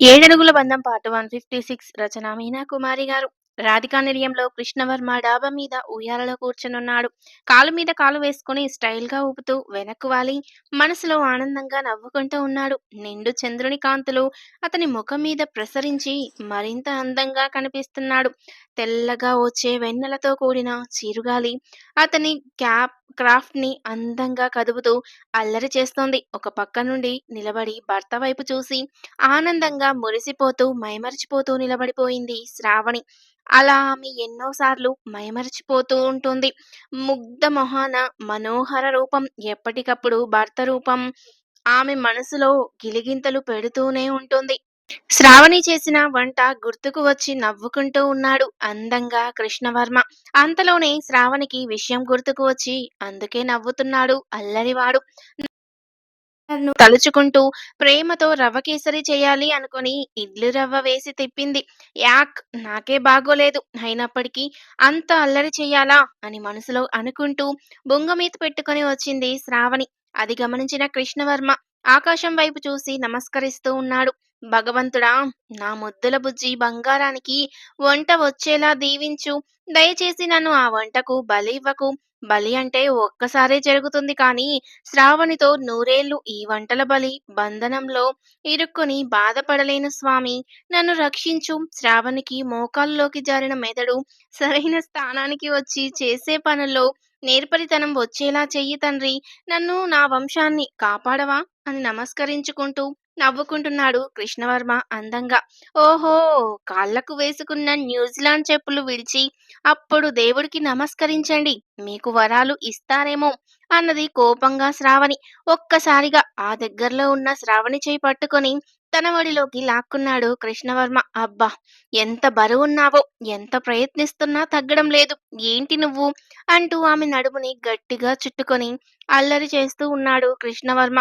ఏడడుగుల బంధం part one fifty six రచన మీనా కుమారి గారు. రాధికా నిలయంలో కృష్ణవర్మ డాబా మీద ఉయ్యాలలో కూర్చునున్నాడు. కాలు మీద కాలు వేసుకుని స్టైల్గా ఊపుతూ వెనక్కు వాలి. మనసులో ఆనందంగా నవ్వుకుంటూ ఉన్నాడు. నిండు చంద్రుని కాంతులు అతని ముఖం మీద ప్రసరించి మరింత అందంగా కనిపిస్తున్నాడు. తెల్లగా వచ్చే వెన్నెలతో కూడిన చిరుగాలి. అతని క్యాప్ క్రాఫ్ట్ని అందంగా కదుపుతూ అల్లరి చేస్తోంది. ఒక పక్క నుండి నిలబడి భర్త వైపు చూసి ఆనందంగా మురిసిపోతూ మైమరిచిపోతూ నిలబడిపోయింది శ్రావణి. అలా ఆమె ఎన్నోసార్లు మైమరిచిపోతూ ఉంటుంది. ముగ్ధ మొహాన మనోహర రూపం ఎప్పటికప్పుడు భర్త రూపం. ఆమె మనసులో గిలిగింతలు పెడుతూనే ఉంటుంది. శ్రావణి చేసిన వంట గుర్తుకు వచ్చి నవ్వుకుంటూ ఉన్నాడు అందంగా కృష్ణవర్మ. అంతలోనే శ్రావణికి విషయం గుర్తుకు వచ్చి అందుకే నవ్వుతున్నాడు అల్లరివాడు. తలుచుకుంటూ ప్రేమతో రవ్వ కేసరి చేయాలి అనుకుని ఇడ్లు రవ్వ వేసి తిప్పింది. యాక్ నాకే బాగోలేదు. అయినప్పటికీ అంత అల్లరి చేయాలా అని మనసులో అనుకుంటూ బొంగ మీద పెట్టుకుని వచ్చింది శ్రావణి. అది గమనించిన కృష్ణవర్మ ఆకాశం వైపు చూసి నమస్కరిస్తూ ఉన్నాడు. భగవంతుడా నా ముద్దుల బుజ్జి బంగారానికి వంట వచ్చేలా దీవించు. దయచేసి నన్ను ఆ వంటకు బలి ఇవ్వకు. బలి అంటే ఒక్కసారే జరుగుతుంది కానీ శ్రావణితో నూరేళ్ళు ఈ వంటల బలి బంధనంలో ఇరుక్కుని బాధపడలేను స్వామి. నన్ను రక్షించు. శ్రావణికి మోకాల్లోకి జారిన మెదడు సరైన స్థానానికి వచ్చి చేసే పనుల్లో నేర్పరితనం వచ్చేలా చెయ్యి తండ్రి. నన్ను నా వంశాన్ని కాపాడవా అని నమస్కరించుకుంటూ నవ్వుకుంటున్నాడు కృష్ణవర్మ అందంగా. ఓహో కాళ్ళకు వేసుకున్న న్యూజిలాండ్ చెప్పులు విడిచి అప్పుడు దేవుడికి నమస్కరించండి మీకు వరాలు ఇస్తారేమో అన్నది కోపంగా శ్రావణి. ఒక్కసారిగా ఆ దగ్గరలో ఉన్న శ్రావణి చేయి పట్టుకొని తన ఒడిలోకి లాక్కున్నాడు కృష్ణవర్మ. అబ్బా ఎంత బరువున్నావో ఎంత ప్రయత్నిస్తున్నా తగ్గడం లేదు ఏంటి నువ్వు? అంటూ ఆమె నడుముని గట్టిగా చుట్టుకొని అల్లరి చేస్తూ ఉన్నాడు కృష్ణవర్మ.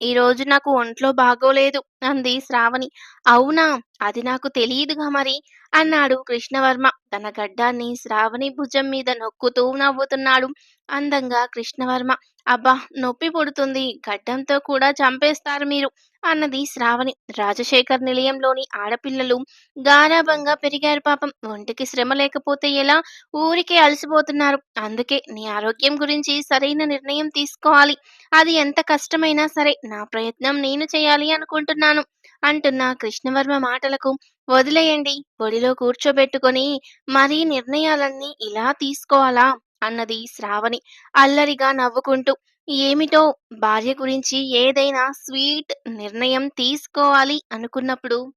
ఈ రోజు నాకు ఒంట్లో బాగోలేదు అంది శ్రావణి. అవునా? అది నాకు తెలియదుగా మరి అన్నాడు కృష్ణవర్మ. తన గడ్డాన్ని శ్రావణి భుజం మీద నొక్కుతూ నవ్వుతున్నాడు అందంగా కృష్ణవర్మ. అబ్బా! నొప్పి పుడుతుంది. గడ్డంతో కూడా చంపేస్తారు మీరు అన్నది శ్రావణి. రాజశేఖర్ నిలయంలోని ఆడపిల్లలు గారాభంగా పెరిగారు పాపం. ఒంటికి శ్రమ లేకపోతే ఎలా? ఊరికే అలసిపోతున్నారు. అందుకే నీ ఆరోగ్యం గురించి సరైన నిర్ణయం తీసుకోవాలి. అది ఎంత కష్టమైనా సరే నా ప్రయత్నం నేను చేయాలి అనుకుంటున్నాను అంటున్న కృష్ణవర్మ మాటలకు వదిలేయండి. ఒడిలో కూర్చోబెట్టుకొని మరీ నిర్ణయాలన్నీ ఇలా తీసుకోవాలా? అన్నది శ్రావణి అల్లరిగా నవ్వుకుంటూ. ఏమిటో భార్య గురించి ఏదైనా స్వీట్ నిర్ణయం తీసుకోవాలి అనుకున్నప్పుడు.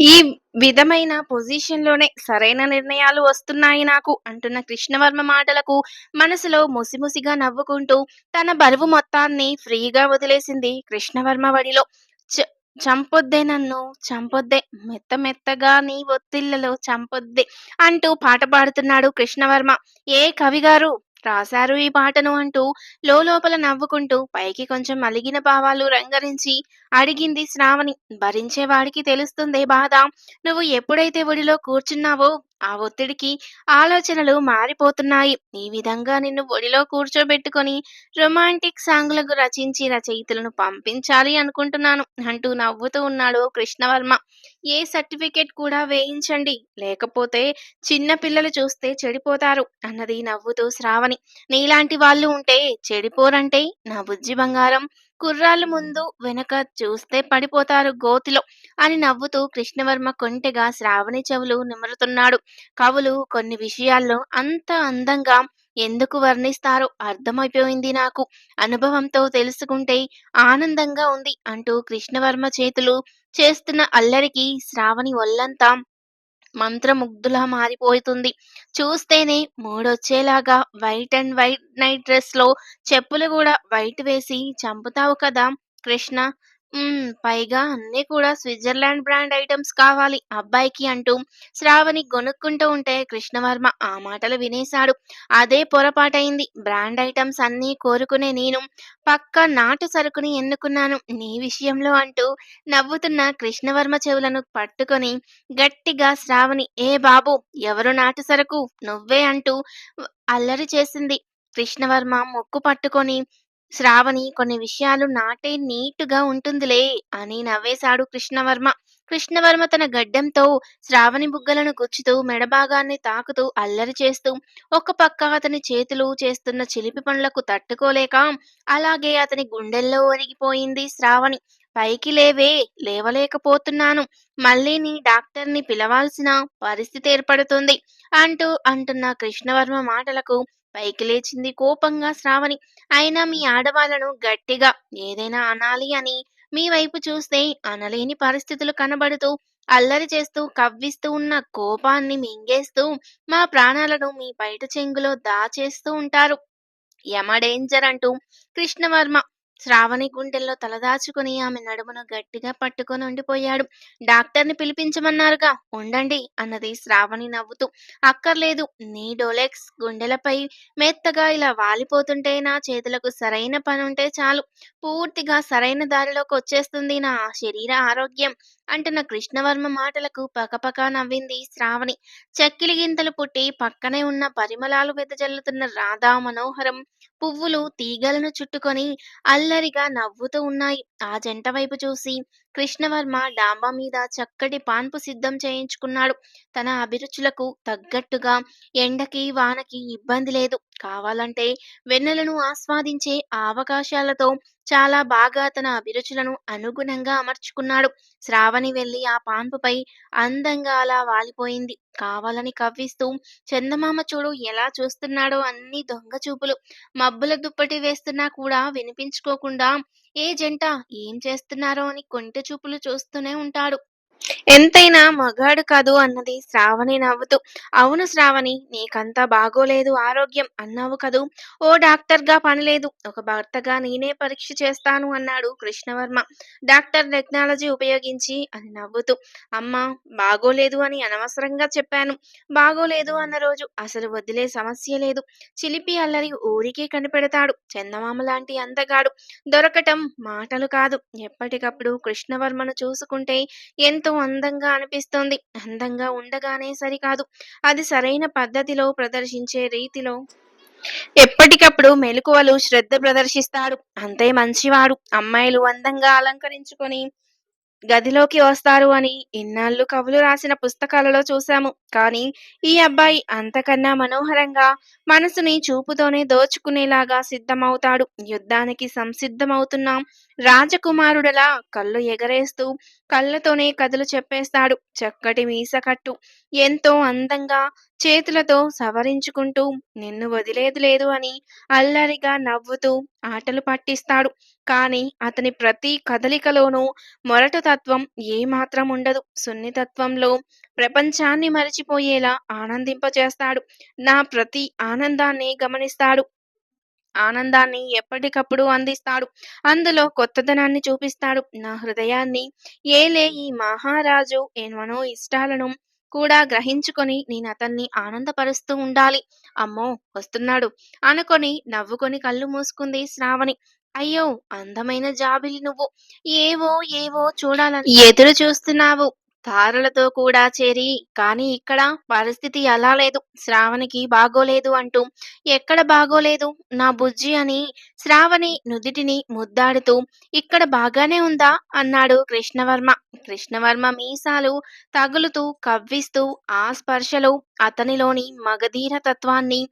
ఈ విధమైన పొజిషన్లోనే సరైన నిర్ణయాలు వస్తున్నాయి నాకు అంటున్న కృష్ణవర్మ మాటలకు మనసులో ముసిముసిగా నవ్వుకుంటూ తన బరువు మొత్తాన్ని ఫ్రీగా వదిలేసింది కృష్ణవర్మ వడిలో. చ- చంపొద్దే నన్ను చంపొద్దే. మెత్త మెత్తగా నీ ఒత్తిళ్ళలో చంపొద్దే అంటూ పాట పాడుతున్నాడు కృష్ణవర్మ. ఏ కవి గారు రాశారు ఈ పాటను అంటూ లోపల నవ్వుకుంటూ పైకి కొంచెం అలిగిన భావాలు రంగరించి అడిగింది శ్రావణి. భరించేవాడికి తెలుస్తుందే బాధ. నువ్వు ఎప్పుడైతే ఒడిలో కూర్చున్నావో ఆ ఒత్తిడికి ఆలోచనలు మారిపోతున్నాయి. ఈ విధంగా నిన్ను ఒడిలో కూర్చోబెట్టుకొని రొమాంటిక్ సాంగ్లకు రచించి రచయితలను పంపించాలి అనుకుంటున్నాను. అంటూ నవ్వుతూ ఉన్నాడు కృష్ణవర్మ. ఏ సర్టిఫికెట్ కూడా వేయించండి. లేకపోతే చిన్న పిల్లలు చూస్తే చెడిపోతారు అన్నది నవ్వుతూ శ్రావణి. నీలాంటి వాళ్ళు ఉంటే చెడిపోరంటే నా బుజ్జి బంగారం. కుర్రాళ్ళు ముందు వెనక చూస్తే పడిపోతారు గోతిలో అని నవ్వుతూ కృష్ణవర్మ కొంటెగా శ్రావణి చెవులు నిమురుతున్నాడు. కవులు కొన్ని విషయాల్లో అంత అందంగా ఎందుకు వర్ణిస్తారో అర్థమైపోయింది నాకు. అనుభవంతో తెలుసుకుంటే ఆనందంగా ఉంది అంటూ కృష్ణవర్మ చేతులు చేస్తున్న అల్లరికి శ్రావణి ఒళ్ళంతా మంత్రముగ్ధులా మారిపోతుంది. చూస్తేనే మూడొచ్చేలాగా వైట్ అండ్ వైట్ నైట్ డ్రెస్లో చెప్పులు కూడా వైట్ వేసి చంపుతావు కదా కృష్ణ. పైగా అన్నీ కూడా స్విట్జర్లాండ్ బ్రాండ్ ఐటమ్స్ కావాలి. అబ్బాయికి అంటూ శ్రావణి గొనుక్కుంటూ ఉంటే కృష్ణవర్మ ఆ మాటలు వినేశాడు. అదే పొరపాటైంది. బ్రాండ్ ఐటమ్స్ అన్నీ కోరుకునే నేను పక్క నాటు సరుకుని ఎన్నుకున్నాను. నీ విషయంలో అంటూ నవ్వుతున్న కృష్ణవర్మ చెవులను పట్టుకొని గట్టిగా శ్రావణి ఏ బాబు ఎవరు నాటు సరుకు? నువ్వే అంటూ అల్లరి చేసింది. కృష్ణవర్మ ముక్కు పట్టుకొని శ్రావణి కొన్ని విషయాలు నాటే నీటుగా ఉంటుందిలే అని నవ్వేశాడు కృష్ణవర్మ. కృష్ణవర్మ తన గడ్డంతో శ్రావణి బుగ్గలను గుచ్చుతూ మెడభాగాన్ని తాకుతూ అల్లరి చేస్తూ ఒక పక్క అతని చేతులు చేస్తున్న చిలిపి పనులకు తట్టుకోలేక అలాగే అతని గుండెల్లో ఒరిగిపోయింది శ్రావణి. పైకి లేవే లేవలేకపోతున్నాను మళ్ళీ నీ డాక్టర్ని పిలవాల్సిన పరిస్థితి ఏర్పడుతుంది అంటూ అంటున్న కృష్ణవర్మ మాటలకు పైకి లేచింది కోపంగా శ్రావణి. అయినా మీ ఆడవాళ్ళను గట్టిగా ఏదైనా అనాలి అని మీ వైపు చూస్తే అనలేని పరిస్థితులు కనబడుతూ అల్లరి చేస్తూ కవ్విస్తూ ఉన్న కోపాన్ని మింగేస్తూ మా ప్రాణాలను మీ పైట చెంగులో దాచేస్తూ ఉంటారు. యమ డేంజర్ అంటూ కృష్ణవర్మ శ్రావణి గుండెల్లో తలదాచుకుని ఆమె నడుమును గట్టిగా పట్టుకొని ఉండిపోయాడు. డాక్టర్ని పిలిపించమన్నారుగా ఉండండి అన్నది శ్రావణి నవ్వుతూ. అక్కర్లేదు నీ డోలెక్స్ గుండెలపై మెత్తగా ఇలా వాలిపోతుంటే నా చేతులకు సరైన పని ఉంటే చాలు పూర్తిగా సరైన దారిలోకి వచ్చేస్తుంది నా శరీర ఆరోగ్యం అంటున్న కృష్ణవర్మ మాటలకు పకపకా నవ్వింది శ్రావణి. చెక్కిలి గింతలు పుట్టి పక్కనే ఉన్న పరిమళాలు వెదజల్లుతున్న రాధా మనోహరం పువ్వులు తీగలను చుట్టుకొని అల్లరిగా నవ్వుతూ ఉన్నాయి. ఆ జంట వైపు చూసి కృష్ణవర్మ డాంబా మీద చక్కటి పాన్పు సిద్ధం చేయించుకున్నాడు. తన అభిరుచులకు తగ్గట్టుగా ఎండకి, వానకి ఇబ్బంది లేదు. కావాలంటే వెన్నెలను ఆస్వాదించే ఆ అవకాశాలతో చాలా బాగా తన అభిరుచులను అనుగుణంగా అమర్చుకున్నాడు. శ్రావణి వెళ్ళి ఆ పాన్పుపై అందంగా అలా వాలిపోయింది. కావాలని కవ్విస్తూ చందమామ చూడు ఎలా చూస్తున్నాడో అన్ని దొంగ చూపులు. మబ్బుల దుప్పటి వేస్తున్నా కూడా వినిపించుకోకుండా ఏ జంట ఏం చేస్తున్నారో అని కొంటె చూపులు చూస్తూనే ఉంటాడు. ఎంతైనా మగాడు కాదు అన్నది శ్రావణి నవ్వుతూ. అవును శ్రావణి నీకంతా బాగోలేదు ఆరోగ్యం అన్నావు కదూ ఓ డాక్టర్గా పనిలేదు. ఒక భర్తగా నేనే పరీక్ష చేస్తాను అన్నాడు కృష్ణవర్మ డాక్టర్ టెక్నాలజీ ఉపయోగించి అని నవ్వుతూ. అమ్మా బాగోలేదు అని అనవసరంగా చెప్పాను. బాగోలేదు అన్న రోజు అసలు వదిలే సమస్య లేదు. చిలిపి అల్లరి ఊరికే కనిపెడతాడు. చందమామ లాంటి అందగాడు దొరకటం మాటలు కాదు. ఎప్పటికప్పుడు కృష్ణవర్మను చూసుకుంటే ఎంతో అందంగా అనిపిస్తోంది. అందంగా ఉండగానే సరికాదు. అది సరైన పద్ధతిలో ప్రదర్శించే రీతిలో ఎప్పటికప్పుడు మెలకువలు శ్రద్ధ ప్రదర్శిస్తాడు. అంతే మంచివాడు. అమ్మాయిలు అందంగా అలంకరించుకొని గదిలోకి వస్తారు అని ఇన్నాళ్ళు కవులు రాసిన పుస్తకాలలో చూశాము. కానీ ఈ అబ్బాయి అంతకన్నా మనోహరంగా మనసుని చూపుతోనే దోచుకునేలాగా సిద్ధమవుతాడు. యుద్ధానికి సంసిద్ధమవుతున్నాం రాజకుమారుడలా కళ్ళు ఎగరేస్తూ కళ్ళతోనే కథలు చెప్పేస్తాడు. చక్కటి మీసకట్టు ఎంతో అందంగా చేతులతో సవరించుకుంటూ నిన్ను వదిలేదు లేదు అని అల్లరిగా నవ్వుతూ ఆటలు పట్టిస్తాడు. కానీ అతని ప్రతి కదలికలోనూ మొరటుతత్వం ఏమాత్రం ఉండదు. సున్నితత్వంలో ప్రపంచాన్ని మరిచిపోయేలా ఆనందింపచేస్తాడు. నా ప్రతి ఆనందాన్ని గమనిస్తాడు. ఆనందాన్ని ఎప్పటికప్పుడు అందిస్తాడు. అందులో కొత్తదనాన్ని చూపిస్తాడు. నా హృదయాన్ని ఏలే ఈ మహారాజు మనో ఇష్టాలను కూడా గ్రహించుకొని నేను అతన్ని ఆనందపరుస్తూ ఉండాలి. అమ్మో వస్తున్నాడు అనుకొని నవ్వుకొని కళ్ళు మూసుకుంది శ్రావణి. అయ్యో అందమైన జాబిలి నువ్వు. ఏవో ఏవో చూడాలని ఎదురు చూస్తున్నావు తారలతో కూడా చేరి. కానీ ఇక్కడ పరిస్థితి అలా లేదు. శ్రావణికి బాగోలేదు అంటూ ఎక్కడ బాగోలేదు నా బుజ్జి అని శ్రావణి నుదిటిని ముద్దాడుతూ ఇక్కడ బాగానే ఉందా అన్నాడు కృష్ణవర్మ. కృష్ణవర్మ మీసాలు తగులుతూ కవ్విస్తూ ఆ స్పర్శలో అతనిలోని మగధీర తత్వాన్ని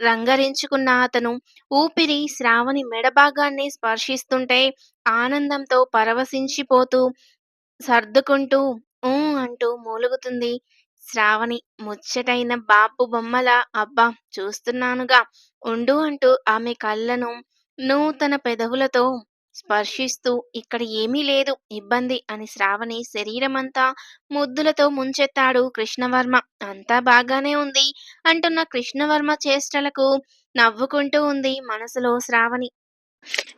రంగరించుకున్న అతను ఊపిరి శ్రావణి మెడ భాగాన్ని స్పర్శిస్తుంటే ఆనందంతో పరవశించిపోతూ సర్దుకుంటూ ఊ అంటూ మూలుగుతుంది శ్రావణి. ముచ్చటైన బాపు బొమ్మల అబ్బా చూస్తున్నానుగా ఉండు అంటూ ఆమె కళ్ళను నూతన పెదవులతో స్పర్శిస్తూ ఇక్కడ ఏమీ లేదు ఇబ్బంది అని శ్రావణి శరీరమంతా ముద్దులతో ముంచెత్తాడు కృష్ణవర్మ. అంతా బాగానే ఉంది అంటున్న కృష్ణవర్మ చేష్టలకు నవ్వుకుంటూ ఉంది మనసులో శ్రావణి.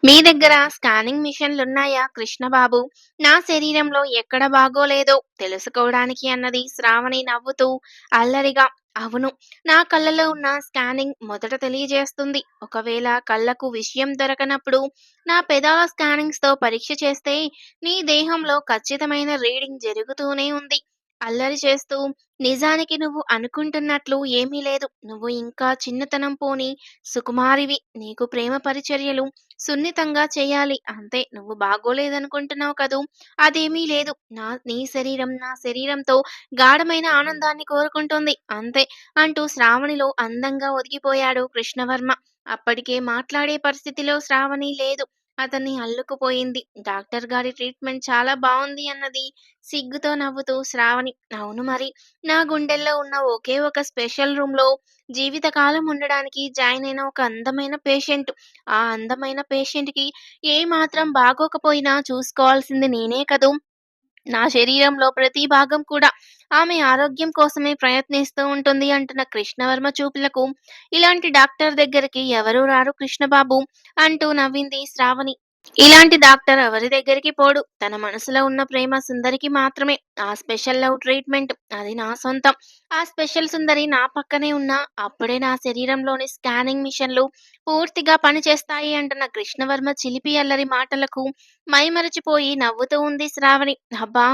మీ దగ్గర స్కానింగ్ మిషన్లున్నాయా కృష్ణబాబు నా శరీరంలో ఎక్కడ బాగోలేదో తెలుసుకోవడానికి అన్నది శ్రావణి నవ్వుతూ అల్లరిగా. అవును నా కళ్ళలో ఉన్న స్కానింగ్ మొదట తెలియజేస్తుంది. ఒకవేళ కళ్ళకు విషయం దొరకనప్పుడు నా పెదాల స్కానింగ్స్తో పరీక్ష చేస్తే నీ దేహంలో ఖచ్చితమైన రీడింగ్ జరుగుతూనే ఉంది. అల్లరి చేస్తూ, "నిజానికి నువ్వు అనుకుంటున్నట్లు ఏమీ లేదు. నువ్వు ఇంకా చిన్నతనం పోని సుకుమారివి. నీకు ప్రేమ పరిచర్యలు సున్నితంగా చేయాలి అంతే. నువ్వు బాగోలేదనుకుంటున్నావు కదూ! అదేమీ లేదు. నా నీ శరీరం నా శరీరంతో గాఢమైన ఆనందాన్ని కోరుకుంటుంది అంతే" అంటూ శ్రావణిలో అందంగా ఒదిగిపోయాడు కృష్ణవర్మ. అప్పటికే మాట్లాడే పరిస్థితిలో శ్రావణి లేదు. అతన్ని అల్లుకుపోయింది. డాక్టర్ గారి ట్రీట్మెంట్ చాలా బావుంది అన్నది సిగ్గుతో నవ్వుతూ శ్రావణి. అవును మరి. నా గుండెల్లో ఉన్న ఒకే ఒక స్పెషల్ రూమ్‌లో జీవితకాలం ఉండడానికి జాయిన్ అయిన ఒక అందమైన పేషెంట్. ఆ అందమైన పేషెంట్‌కి ఏ మాత్రం బాగోకపోయినా చూసుకోవాల్సింది నేనే కదూ! నా శరీరంలో ప్రతి భాగం కూడా ఆమె ఆరోగ్యం కోసమే ప్రయత్నిస్తూ ఉంటుంది అంటున్న కృష్ణవర్మ చూపులకు ఇలాంటి డాక్టర్ దగ్గరికి ఎవరూ రారు కృష్ణబాబు అంటూ నవ్వింది శ్రావణి. ఇలాంటి డాక్టర్ ఎవరి దగ్గరికి పోడు. తన మనసులో ఉన్న ప్రేమ సుందరికి మాత్రమే ఆ స్పెషల్ లవ్ ట్రీట్మెంట్. అది నా సొంతం. ఆ స్పెషల్ సుందరి నా పక్కనే ఉన్నా అప్పుడే నా శరీరంలోని స్కానింగ్ మిషన్లు పూర్తిగా పనిచేస్తాయి అంటున్న కృష్ణవర్మ చిలిపి అల్లరి మాటలకు మైమరచిపోయి నవ్వుతూ ఉంది శ్రావణి. అబ్బా!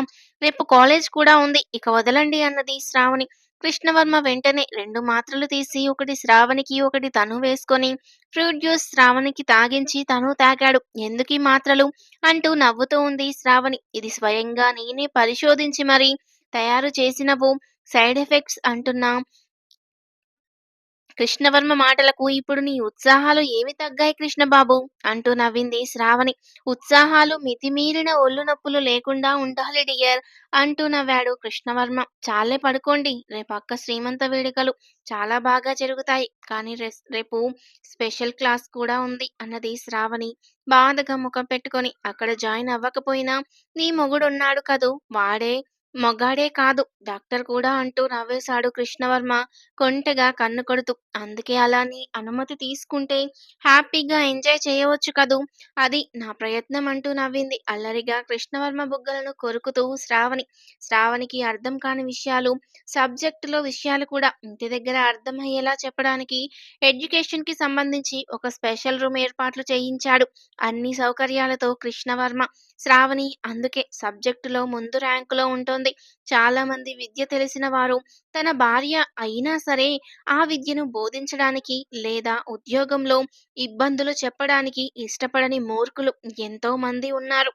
రేపు కాలేజ్ కూడా ఉంది. ఇక వదలండి అన్నది శ్రావణి. కృష్ణవర్మ వెంటనే రెండు మాత్రలు తీసి ఒకటి శ్రావణికి, ఒకటి తను వేసుకొని ఫ్రూట్ జ్యూస్ శ్రావణికి తాగించి తను తాగాడు. ఎందుకీ మాత్రలు? అంటూ నవ్వుతూ ఉంది శ్రావణి. ఇది స్వయంగా నేనే పరిశోధించి మరీ తయారు చేసినవు. సైడ్ ఎఫెక్ట్స్ అంటున్నా కృష్ణవర్మ మాటలకు ఇప్పుడు నీ ఉత్సాహాలు ఏమి తగ్గాయి కృష్ణబాబు అంటూ నవ్వింది శ్రావణి. ఉత్సాహాలు మితిమీరిన ఒళ్ళు నొప్పులు లేకుండా ఉండాలి డియర్ అంటూ నవ్వాడు కృష్ణవర్మ. చాలే పడుకోండి. రేపక్క శ్రీమంత వేడుకలు చాలా బాగా జరుగుతాయి. కానీ రే రేపు స్పెషల్ క్లాస్ కూడా ఉంది అన్నది శ్రావణి బాధగా ముఖం పెట్టుకొని. అక్కడ జాయిన్ అవ్వకపోయినా నీ మొగుడున్నాడు కదూ! వాడే మొగాడే కాదు డాక్టర్ కూడా అంటూ నవ్వేశాడు కృష్ణవర్మ కొంటెగా కన్ను కొడుతూ. అందుకే అలాని అనుమతి తీసుకుంటే హ్యాపీగా ఎంజాయ్ చేయవచ్చు కదూ! అది నా ప్రయత్నం అంటూ నవ్వింది అల్లరిగా కృష్ణవర్మ బుగ్గలను కొరుకుతూ శ్రావణి. శ్రావణికి అర్థం కాని విషయాలు, సబ్జెక్టులో విషయాలు కూడా ఇంటి దగ్గర అర్థమయ్యేలా చెప్పడానికి ఎడ్యుకేషన్కి సంబంధించి ఒక స్పెషల్ రూమ్ ఏర్పాట్లు చేయించాడు. అన్ని సౌకర్యాలతో కృష్ణవర్మ. శ్రావణి అందుకే సబ్జెక్టులో ముందు ర్యాంకులో ఉంటుంది చాలా మంది విద్య తెలిసిన వారు తన భార్య అయినా సరే ఆ విద్యను బోధించడానికి లేదా ఉద్యోగంలో ఇబ్బందులు చెప్పడానికి ఇష్టపడని మూర్ఖులు ఎంతో మంది ఉన్నారు.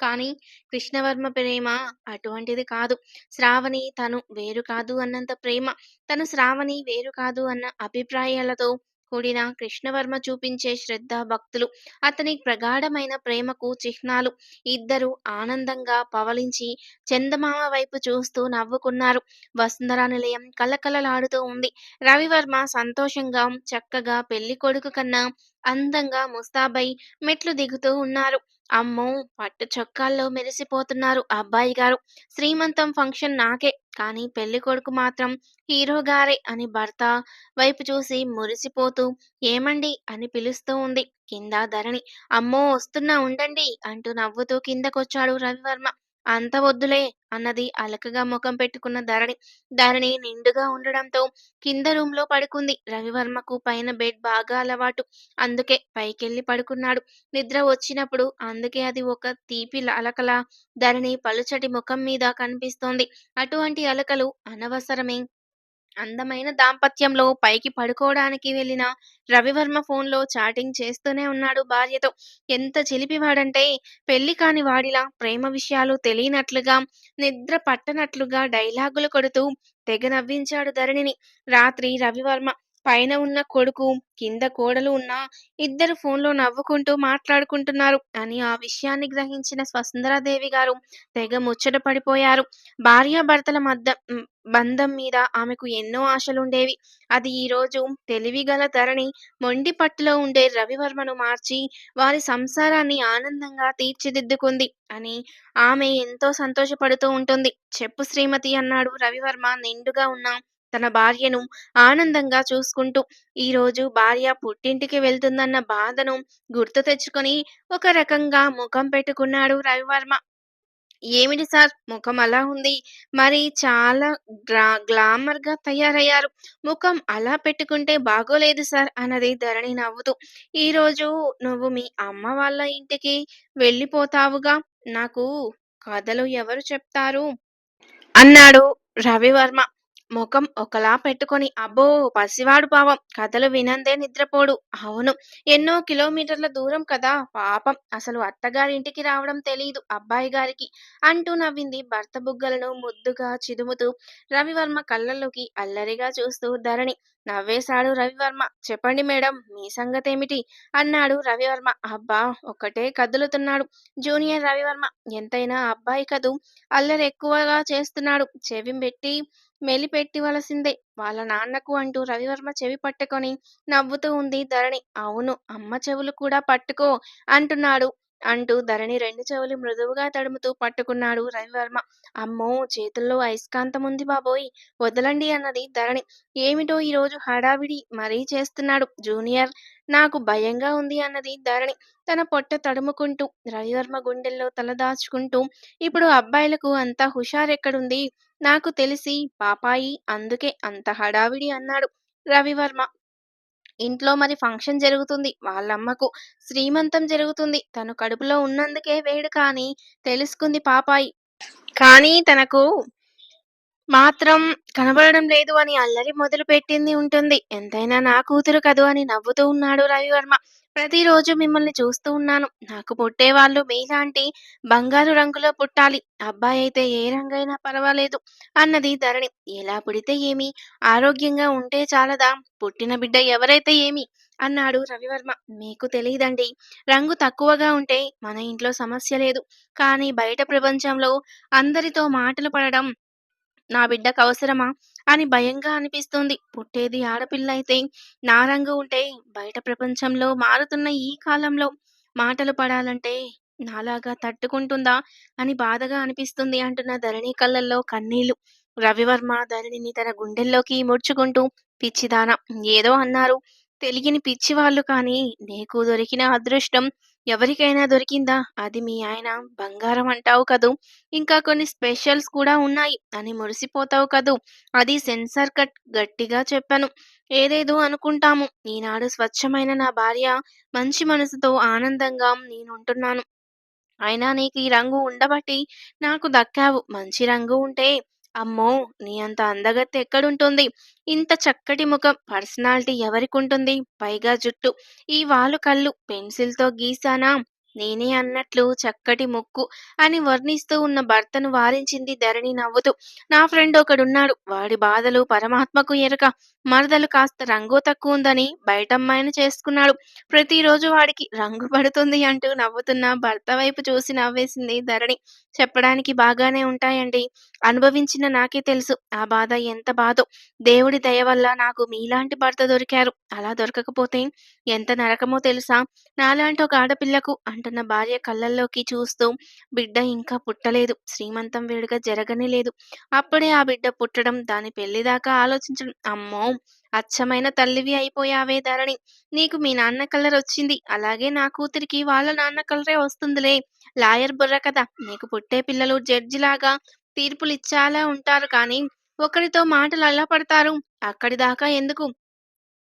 కానీ కృష్ణవర్మ ప్రేమ అటువంటిది కాదు. శ్రావణి తను వేరు కాదు అన్నంత ప్రేమ. తను శ్రావణి వేరు కాదు అన్న అభిప్రాయాలతో కూడిన కృష్ణవర్మ చూపించే శ్రద్ధ, భక్తులు అతని ప్రగాఢమైన ప్రేమకు చిహ్నాలు. ఇద్దరు ఆనందంగా పవలించి చందమామ వైపు చూస్తూ నవ్వుకున్నారు. వసుంధరా నిలయం కలకలలాడుతూ ఉంది. రవివర్మ సంతోషంగా, చక్కగా పెళ్ళి కొడుకు కన్నా అందంగా ముస్తాబై మెట్లు దిగుతూ ఉన్నారు. అమ్మో! పట్టు చొక్కాల్లో మెరిసిపోతున్నారు అబ్బాయి గారు శ్రీమంతం ఫంక్షన్ నాకే. కానీ పెళ్ళి కొడుకు మాత్రం హీరోగారే అని భర్త వైపు చూసి మురిసిపోతూ ఏమండి అని పిలుస్తూ ఉంది కింద ధరణి. అమ్మో! వస్తున్నా ఉండండి అంటూ నవ్వుతూ కిందకొచ్చాడు రవివర్మ. అంత వద్దులే అన్నది అలకగా ముఖం పెట్టుకున్న ధరణి. ధరణి నిండుగా ఉండడంతో కింద రూంలో పడుకుంది. రవివర్మకు పైన బెడ్ బాగా అలవాటు. అందుకే పైకెళ్ళి పడుకున్నాడు. నిద్ర వచ్చినప్పుడు అందుకే అది ఒక తీపి అలకలా ధరణి పలుచటి ముఖం మీద కనిపిస్తోంది. అటువంటి అలకలు అనవసరమే. అందమైన దాంపత్యంలో పైకి పడుకోవడానికి వెళ్ళిన రవివర్మ ఫోన్‌లో చాటింగ్ చేస్తూనే ఉన్నాడు భార్యతో. ఎంత చిలిపివాడంటే పెళ్ళి కాని వాడిలా ప్రేమ విషయాలు తెలియనట్లుగా, నిద్ర పట్టనట్లుగా డైలాగులు కొడుతూ తెగ నవ్వించాడు ధరణిని. రాత్రి రవివర్మ పైన ఉన్న కొడుకు, కింద కోడలు ఉన్నా ఇద్దరూ ఫోన్‌లో నవ్వుకుంటూ మాట్లాడుకుంటున్నారు అని ఆ విషయాన్ని గ్రహించిన వసుంధరాదేవి గారు తెగ ముచ్చట పడిపోయారు. భార్యాభర్తల మధ్య హ్మ్. బంధం మీద ఆమెకు ఎన్నో ఆశలుండేవి. అది ఈరోజు తెలివిగల ధరణి మొండి పట్టులో ఉండే రవివర్మను మార్చి వారి సంసారాన్ని ఆనందంగా తీర్చిదిద్దుకుంది అని ఆమె ఎంతో సంతోషపడుతూ ఉంటుంది. చెప్పు శ్రీమతి అన్నాడు రవివర్మ నిండుగా ఉన్న తన భార్యను ఆనందంగా చూసుకుంటూ. ఈరోజు భార్య పుట్టింటికి వెళ్తుందన్న బాధను గుర్తు తెచ్చుకొని ఒక రకంగా ముఖం పెట్టుకున్నాడు రవివర్మ. ఏమిటి సార్ ముఖం అలా ఉంది? మరి చాలా గ్లా గ్లామర్‌గా తయారయ్యారు. ముఖం అలా పెట్టుకుంటే బాగోలేదు సార్ అన్నది ధరణి నవ్వుతూ. ఈరోజు నువ్వు మీ అమ్మ వాళ్ళ ఇంటికి వెళ్ళిపోతావుగా? నాకు కథలు ఎవరు చెప్తారు? అన్నాడు రవివర్మ ముఖం ఒకలా పెట్టుకొని. అబ్బో! పసివాడు పాపం. కథలు వినందే నిద్రపోడు. అవును. ఎన్నో కిలోమీటర్ల దూరం కదా! పాపం. అసలు అత్తగారింటికి రావడం తెలియదు అబ్బాయి గారికి అంటూ నవ్వింది భర్త బుగ్గలను ముద్దుగా చిదుముతూ. రవివర్మ కళ్ళల్లోకి అల్లరిగా చూస్తూ ధరణి. నవ్వేశాడు రవివర్మ. చెప్పండి మేడం. మీ సంగతేమిటి? అన్నాడు రవివర్మ. అబ్బా! ఒక్కటే కదులుతున్నాడు జూనియర్ రవివర్మ. ఎంతైనా అబ్బాయి కదూ! అల్లరి ఎక్కువగా చేస్తున్నాడు. చెవి పెట్టి మెలిపెట్టివలసిందే వాళ్ళ నాన్నకు అంటూ రవివర్మ చెవి పట్టుకొని నవ్వుతూ ఉంది ధరణి. అవును. అమ్మ చెవులు కూడా పట్టుకో అంటున్నాడు అంటూ ధరణి రెండు చెవులు మృదువుగా తడుముతూ పట్టుకున్నాడు రవివర్మ. అమ్మో! చేతుల్లో అయస్కాంతం ఉంది బాబోయ్! వదలండి అన్నది ధరణి. ఏమిటో ఈరోజు హడావిడి మరీ చేస్తున్నాడు జూనియర్. నాకు భయంగా ఉంది అన్నది ధరణి తన పొట్ట తడుముకుంటూ. రవివర్మ గుండెల్లో తల దాచుకుంటూ. ఇప్పుడు అబ్బాయిలకు అంత హుషారెక్కడుంది? నాకు తెలిసి పాపాయి అందుకే అంత హడావిడి అన్నాడు రవివర్మ. ఇంట్లో మరి ఫంక్షన్ జరుగుతుంది. వాళ్ళమ్మకు శ్రీమంతం జరుగుతుంది. తను కడుపులో ఉన్నందుకే వేడు కాని తెలుసుకుంది పాపాయి. కానీ తనకు మాత్రం కనబడడం లేదు అని అల్లరి మొదలు పెట్టింది ఉంటుంది. ఎంతైనా నా కూతురు కదూ అని నవ్వుతూ ఉన్నాడు రవివర్మ. ప్రతిరోజు మిమ్మల్ని చూస్తూ ఉన్నాను. నాకు పుట్టేవాళ్ళు మీలాంటి బంగారు రంగులో పుట్టాలి. అబ్బాయి అయితే ఏ రంగైనా పర్వాలేదు అన్నది ధరణి. ఎలా పుడితే ఏమి? ఆరోగ్యంగా ఉంటే చాలదా? పుట్టిన బిడ్డ ఎవరైతే ఏమి? అన్నాడు రవివర్మ. మీకు తెలియదండి రంగు తక్కువగా ఉంటే మన ఇంట్లో సమస్య లేదు. కానీ బయట ప్రపంచంలో అందరితో మాటలు పడడం నా బిడ్డకు అవసరమా అని భయంగా అనిపిస్తుంది. పుట్టేది ఆడపిల్లయితే నా రంగు ఉంటే బయట ప్రపంచంలో మారుతున్న ఈ కాలంలో మాటలు పడాలంటే నాలాగా తట్టుకుంటుందా అని బాధగా అనిపిస్తుంది అంటున్న ధరణి కళ్ళల్లో కన్నీళ్ళు. రవివర్మ ధరణిని తన గుండెల్లోకి ముడుచుకుంటూ పిచ్చిదానా! ఏదో అన్నారు. తెలియని పిచ్చివాళ్ళు కానీ నీకు దొరికిన అదృష్టం ఎవరికైనా దొరికిందా? అది మీ ఆయన బంగారం అంటావు కదూ! ఇంకా కొన్ని స్పెషల్స్ కూడా ఉన్నాయి అని మురిసిపోతావు కదూ! అది సెన్సార్ కట్ గట్టిగా చెప్పాను. ఏదేదో అనుకుంటాము. ఈనాడు స్వచ్ఛమైన నా భార్య మంచి మనసుతో ఆనందంగా నేనుంటున్నాను. అయినా నీకు ఈ రంగు ఉండబట్టి నాకు దక్కావు. మంచి రంగు ఉంటే అమ్మో! నీ అంత అందగత్తె ఎక్కడుంటుంది? ఇంత చక్కటి ముఖం, పర్సనాలిటీ ఎవరికుంటుంది? పైగా జుట్టు, ఈ వాలు కళ్ళు పెన్సిల్తో గీసానా నేనే అన్నట్లు చక్కటి ముక్కు అని వర్ణిస్తూ ఉన్న భర్తను వారించింది ధరణి నవ్వుతూ. నా ఫ్రెండ్ ఒకడున్నాడు. వాడి బాధలు పరమాత్మకు ఎరక మరదలు కాస్త రంగు తక్కువుందని బయటమ్మాయిని చేసుకున్నాడు. ప్రతిరోజు వాడికి రంగు పడుతుంది అంటూ నవ్వుతున్న భర్త వైపు చూసి నవ్వేసింది ధరణి. చెప్పడానికి బాగానే ఉంటాయండి. అనుభవించిన నాకే తెలుసు ఆ బాధ ఎంత బాధో. దేవుడి దయ వల్ల నాకు మీలాంటి భర్త దొరికారు. అలా దొరకకపోతే ఎంత నరకమో తెలుసా? నాలాంటి ఒక ఆడపిల్లకు అంటున్న భార్య కళ్ళల్లోకి చూస్తూ బిడ్డ ఇంకా పుట్టలేదు. శ్రీమంతం వేడుక జరగనే లేదు. అప్పుడే ఆ బిడ్డ పుట్టడం, దాని పెళ్ళిదాకా ఆలోచించడం అమ్మో! అచ్చమైన తల్లివి అయిపోయావే ధరణి. నీకు మీ నాన్న కలర్ వచ్చింది అలాగే నా కూతురికి వాళ్ళ నాన్న కలరే వస్తుందిలే. లాయర్ బుర్ర కదా! నీకు పుట్టే పిల్లలు జడ్జిలాగా తీర్పులిచ్చేలా ఉంటారు కానీ ఒకరితో మాటలు అల్లపడతారు పడతారు? అక్కడిదాకా ఎందుకు?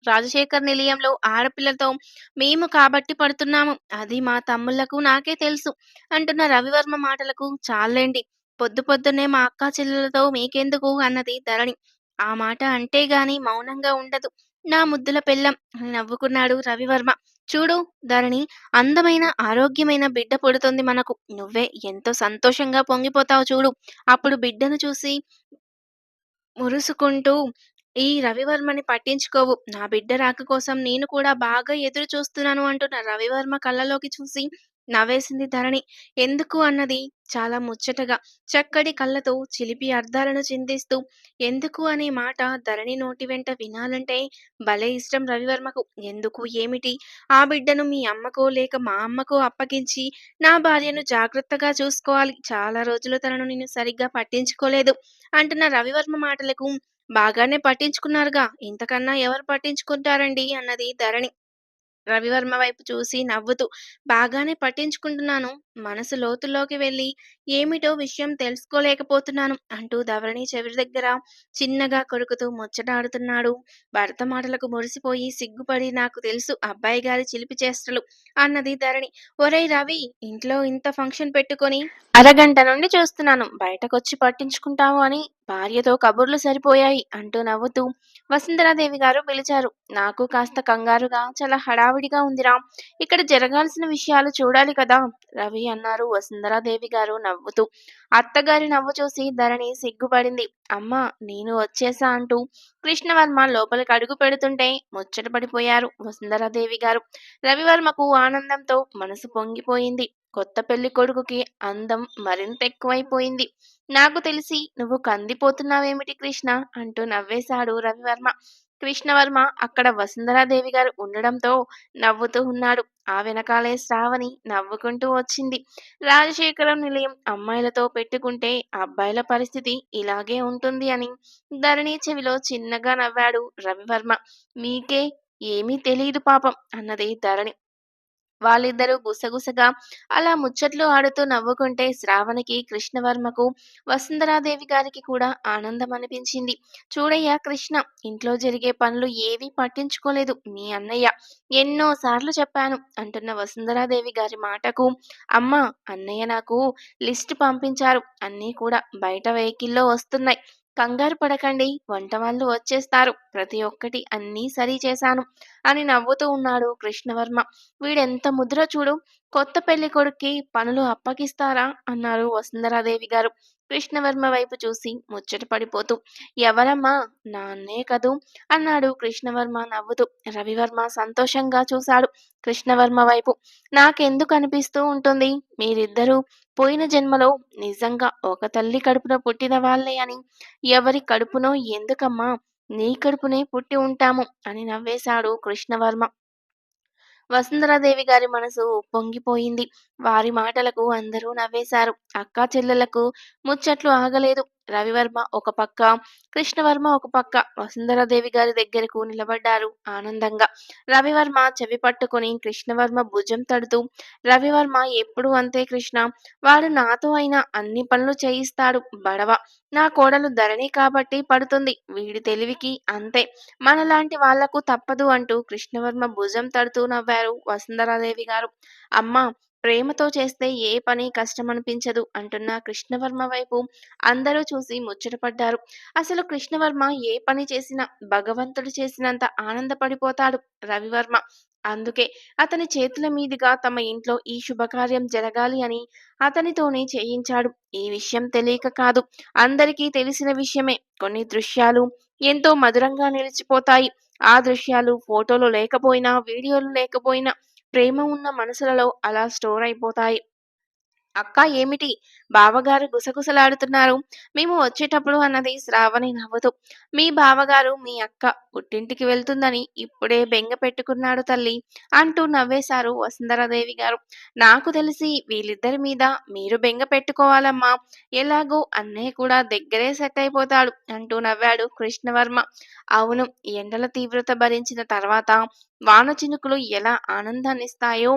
రాజశేఖర్ నిలయంలో ఆడపిల్లతో మేము కాబట్టి పడుతున్నాము. అది మా తమ్ముళ్ళకు నాకే తెలుసు అంటున్న రవివర్మ మాటలకు చాలండి పొద్దు పొద్దున్నే మా అక్కా చెల్లెలతో మీకెందుకు అన్నది ధరణి. ఆ మాట అంటే గాని మౌనంగా ఉండదు నా ముద్దుల పెళ్ళం అని నవ్వుకున్నాడు రవివర్మ. చూడు ధరణి అందమైన ఆరోగ్యమైన బిడ్డ పుడుతుంది మనకు. నువ్వే ఎంతో సంతోషంగా పొంగిపోతావు చూడు. అప్పుడు బిడ్డను చూసి మురుసుకుంటూ ఈ రవివర్మని పట్టించుకోవు. నా బిడ్డ రాక కోసం నేను కూడా బాగా ఎదురు చూస్తున్నాను అంటున్న రవివర్మ కళ్ళలోకి చూసి నవ్వేసింది ధరణి. ఎందుకు అన్నది చాలా ముచ్చటగా. చక్కటి కళ్ళతో చిలిపి అర్థాలను చిందిస్తూ ఎందుకు అనే మాట ధరణి నోటి వెంట వినాలంటే భలే ఇష్టం రవివర్మకు. ఎందుకు? ఏమిటి? ఆ బిడ్డను మీ అమ్మకో లేక మా అమ్మకో అప్పగించి నా భార్యను జాగ్రత్తగా చూసుకోవాలి. చాలా రోజులు తనను నేను సరిగ్గా పట్టించుకోలేదు అంటున్న రవివర్మ మాటలకు బాగానే పట్టించుకున్నారుగా. ఇంతకన్నా ఎవరు పట్టించుకుంటారండి అన్నది ధరణి. రవివర్మ వైపు చూసి నవ్వుతూ బాగానే పట్టించుకుంటున్నాను. మనసు లోతుల్లోకి వెళ్ళి ఏమిటో విషయం తెలుసుకోలేకపోతున్నాను అంటూ ధవరణి చెవి దగ్గర చిన్నగా కొరుకుతూ ముచ్చటాడుతున్నాడు. భర్త మాటలకు మురిసిపోయి సిగ్గుపడి నాకు తెలుసు అబ్బాయి గారి చిలిపి చేష్టలు అన్నది ధరణి. ఒరేయ్ రవి ఇంట్లో ఇంత ఫంక్షన్ పెట్టుకొని అరగంట నుండి చూస్తున్నాను. బయటకొచ్చి పట్టించుకుంటావు అని భార్యతో కబుర్లు సరిపోయాయి అంటూ నవ్వుతూ వసుంధరాదేవి గారు పిలిచారు. నాకు కాస్త కంగారుగా చాలా హడావిడిగా ఉందిరా. ఇక్కడ జరగాల్సిన విషయాలు చూడాలి కదా. రవి అన్నారు. వసుంధరాదేవి గారు నవ్వుతూ అత్తగారి నవ్వు చూసి ధరణి సిగ్గుపడింది. అమ్మా నేను వచ్చేసా అంటూ కృష్ణవర్మ లోపలికి అడుగు పెడుతుంటే ముచ్చట పడిపోయారు వసుంధరాదేవి గారు. రవివర్మకు ఆనందంతో మనసు పొంగిపోయింది. కొత్త పెళ్ళి కొడుకుకి అందం మరింత ఎక్కువైపోయింది. నాకు తెలిసి నువ్వు కందిపోతున్నావేమిటి కృష్ణ? అంటూ నవ్వేశాడు రవివర్మ. కృష్ణవర్మ అక్కడ వసుంధరాదేవి గారు ఉండడంతో నవ్వుతూ ఉన్నాడు. ఆ వెనకాలే శ్రావణి నవ్వుకుంటూ వచ్చింది. రాజశేఖరం నిలయం అమ్మాయిలతో పెట్టుకుంటే అబ్బాయిల పరిస్థితి ఇలాగే ఉంటుంది అని. ధరణి చెవిలో చిన్నగా నవ్వాడు రవివర్మ. మీకే ఏమీ తెలియదు పాపం అన్నది ధరణి. వాళ్ళిద్దరూ గుసగుసగా అలా ముచ్చట్లు ఆడుతూ నవ్వుకుంటే శ్రావణికి కృష్ణవర్మకు వసుంధరాదేవి గారికి కూడా ఆనందం అనిపించింది. చూడయ్యా కృష్ణ ఇంట్లో జరిగే పనులు ఏవీ పట్టించుకోలేదు. మీ అన్నయ్య ఎన్నోసార్లు చెప్పాను అంటున్న వసుంధరాదేవి గారి మాటకు అమ్మ అన్నయ్య నాకు లిస్ట్ పంపించారు. అన్నీ కూడా బయట వెహికల్లో వస్తున్నాయి. కంగారు పడకండి వంట వాళ్ళు వచ్చేస్తారు. ప్రతి ఒక్కటి అన్నీ సరి చేశాను అని నవ్వుతూ ఉన్నాడు కృష్ణవర్మ. వీడెంత ముద్ర చూడు కొత్త పెళ్ళి కొడుక్కి పనులు అప్పగిస్తారా? అన్నారు వసుంధరాదేవి గారు. కృష్ణవర్మ వైపు చూసి ముచ్చట పడిపోతూ ఎవరమ్మా? నాన్నే కదూ? అన్నాడు కృష్ణవర్మ నవ్వుతూ. రవివర్మ సంతోషంగా చూశాడు కృష్ణవర్మ వైపు. నాకెందుకు అనిపిస్తూ ఉంటుంది? మీరిద్దరూ పోయిన జన్మలో నిజంగా ఒక తల్లి కడుపున పుట్టిన వాళ్ళే అని. ఎవరి కడుపునో ఎందుకమ్మా? నీ కడుపునే పుట్టి ఉంటాము అని నవ్వేశాడు కృష్ణవర్మ. వసుంధరాదేవి గారి మనసు పొంగిపోయింది. వారి మాటలకు అందరూ నవ్వేశారు. అక్కా చెల్లెలకు ముచ్చట్లు ఆగలేదు. రవివర్మ ఒక పక్క కృష్ణవర్మ ఒక పక్క వసుంధరాదేవి గారి దగ్గరకు నిలబడ్డారు ఆనందంగా. రవివర్మ చెవి పట్టుకుని కృష్ణవర్మ భుజం తడుతూ రవివర్మ ఎప్పుడు అంతే కృష్ణ? వాడు నాతో అయినా అన్ని పనులు చేయిస్తాడు బడవ. నా కోడలు ధరణి కాబట్టి పడుతుంది వీడి తెలివికి అంతే. మనలాంటి వాళ్ళకు తప్పదు అంటూ కృష్ణవర్మ భుజం తడుతూ నవ్వారు వసుంధరాదేవి గారు. అమ్మా ప్రేమతో చేస్తే ఏ పని కష్టమనిపించదు అంటున్న కృష్ణవర్మ వైపు అందరూ చూసి ముచ్చటపడ్డారు. అసలు కృష్ణవర్మ ఏ పని చేసినా భగవంతుడు చేసినంత ఆనందపడిపోతాడు రవివర్మ. అందుకే అతని చేతుల మీదుగా తమ ఇంట్లో ఈ శుభకార్యం జరగాలి అని అతనితోనే చేయించాడు. ఈ విషయం తెలియక కాదు అందరికీ తెలిసిన విషయమే. కొన్ని దృశ్యాలు ఎంతో మధురంగా నిలిచిపోతాయి. ఆ దృశ్యాలు ఫోటోలు లేకపోయినా వీడియోలు లేకపోయినా ప్రేమ ఉన్న మనసులలో అలా స్టోర్ అయిపోతాయి. అక్క ఏమిటి? బావగారు గుసగుసలాడుతున్నారు. మేము వచ్చేటప్పుడు అన్నది శ్రావణి నవ్వుతూ మీ బావగారు మీ అక్క పుట్టింటికి వెళ్తుందని ఇప్పుడే బెంగ పెట్టుకున్నాడు తల్లి అంటూ నవ్వేశారు వసుంధరాదేవి గారు. నాకు తెలిసి వీళ్ళిద్దరి మీద మీరు బెంగ పెట్టుకోవాలమ్మా. ఎలాగో అన్నయ్య కూడా దగ్గరే సెట్ అయిపోతాడు అంటూ నవ్వాడు కృష్ణవర్మ. అవును ఎండల తీవ్రత భరించిన తర్వాత వాన చినుకులు ఎలా ఆనందాన్నిస్తాయో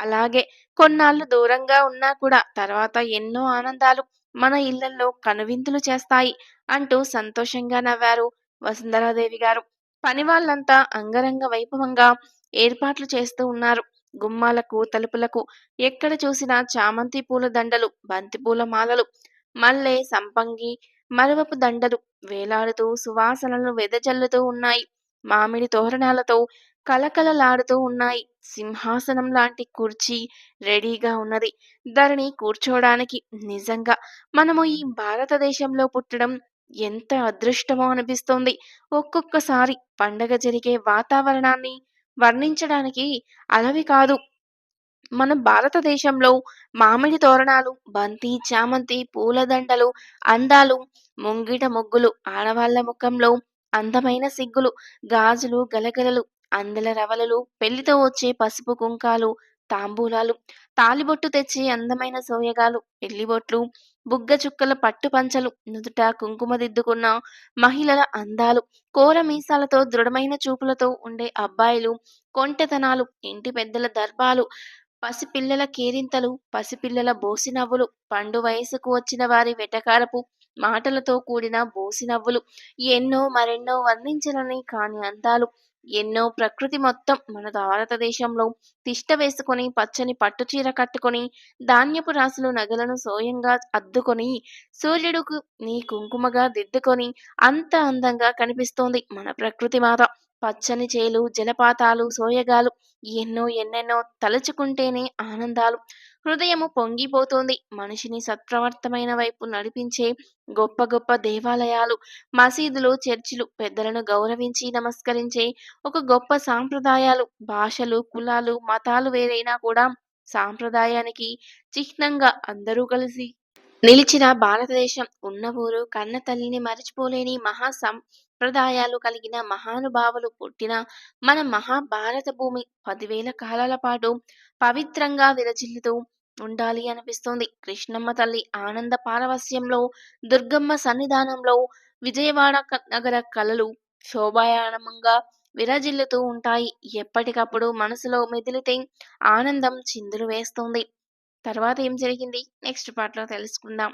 అలాగే కొన్నాళ్ళు దూరంగా ఉన్నా కూడా తర్వాత ఎన్నో ఆనందాలు మన ఇళ్ళలో కనువిందులు చేస్తాయి అంటూ సంతోషంగా నవ్వారు వసుంధరాదేవి గారు. పని వాళ్ళంతా అంగరంగ వైభవంగా ఏర్పాట్లు చేస్తూ ఉన్నారు. గుమ్మాలకు తలుపులకు ఎక్కడ చూసినా చామంతి పూల దండలు బంతిపూల మాలలు మల్లె సంపంగి మరవపు దండలు వేలాడుతూ సువాసనలు వెదజల్లుతూ ఉన్నాయి. మామిడి తోరణాలతో కలకలలాడుతూ ఉన్నాయి. సింహాసనం లాంటి కుర్చీ రెడీగా ఉన్నది. ధరణి కూర్చోవడానికి నిజంగా మనము ఈ భారతదేశంలో పుట్టడం ఎంత అదృష్టమో అనిపిస్తోంది. ఒక్కొక్కసారి పండగ జరిగే వాతావరణాన్ని వర్ణించడానికి అలవి కాదు. మన భారతదేశంలో మామిడి తోరణాలు బంతి చామంతి పూలదండలు అందాలు ముంగిట ముగ్గులు ఆడవాళ్ళ ముఖంలో అందమైన సిగ్గులు గాజులు గలగలలు అందల రవలలు పెళ్ళితో వచ్చే పసుపు కుంకాలు తాంబూలాలు తాలిబొట్టు తెచ్చే అందమైన సోయగాలు పెళ్ళిబొట్లు బుగ్గ చుక్కల పట్టు పంచలు నుదుట కుంకుమ దిద్దుకున్న మహిళల అందాలు కోర మీసాలతో దృఢమైన చూపులతో ఉండే అబ్బాయిలు కొంటెతనాలు ఇంటి పెద్దల దర్పాలు పసిపిల్లల కేరింతలు, పసిపిల్లల బోసినవ్వులు, పండు వయసుకు వచ్చిన వారి వెటకారపు మాటలతో కూడిన బోసినవ్వులు, ఎన్నో మరెన్నో వర్ణించలని కాని అందాలు. ఎన్నో ప్రకృతి మొత్తం మన భారతదేశంలో తిష్ట వేసుకొని, పచ్చని పట్టుచీర కట్టుకొని, ధాన్యపు రాసులు నగలను సోయంగా అద్దుకొని, సూర్యుడుకు నీ కుంకుమగా దిద్దుకొని, అంత అందంగా కనిపిస్తోంది మన ప్రకృతి మాత. పచ్చని చేలు, జలపాతాలు, సోయగాలు ఎన్నో ఎన్నెన్నో తలచుకుంటేనే ఆనందాలు. హృదయము పొంగిపోతుంది మనిషిని సత్ప్రవర్తమైన వైపు నడిపించే గొప్ప గొప్ప దేవాలయాలు, మసీదులు, చర్చిలు, పెద్దలను గౌరవించి నమస్కరించే ఒక గొప్ప సాంప్రదాయాలు, భాషలు, కులాలు, మతాలు వేరైనా కూడా సాంప్రదాయానికి చిహ్నంగా అందరూ కలిసి నిలిచిన భారతదేశం. ఉన్న ఊరు కన్న తల్లిని మరిచిపోలేని మహా సం సంప్రదాయాలు కలిగిన మహానుభావులు పుట్టిన మన మహాభారత భూమి పదివేల కాలాల పాటు పవిత్రంగా విరజిల్లుతూ ఉండాలి అనిపిస్తోంది. కృష్ణమ్మ తల్లి ఆనంద పారవస్యంలో, దుర్గమ్మ సన్నిధానంలో విజయవాడ నగర కళలు శోభాయమానంగా విరజిల్లుతూ ఉంటాయి. ఎప్పటికప్పుడు మనసులో మెదిలితే ఆనందం చిందులు వేస్తుంది తర్వాత ఏం జరిగింది నెక్స్ట్ పార్ట్‌లో తెలుసుకుందాం.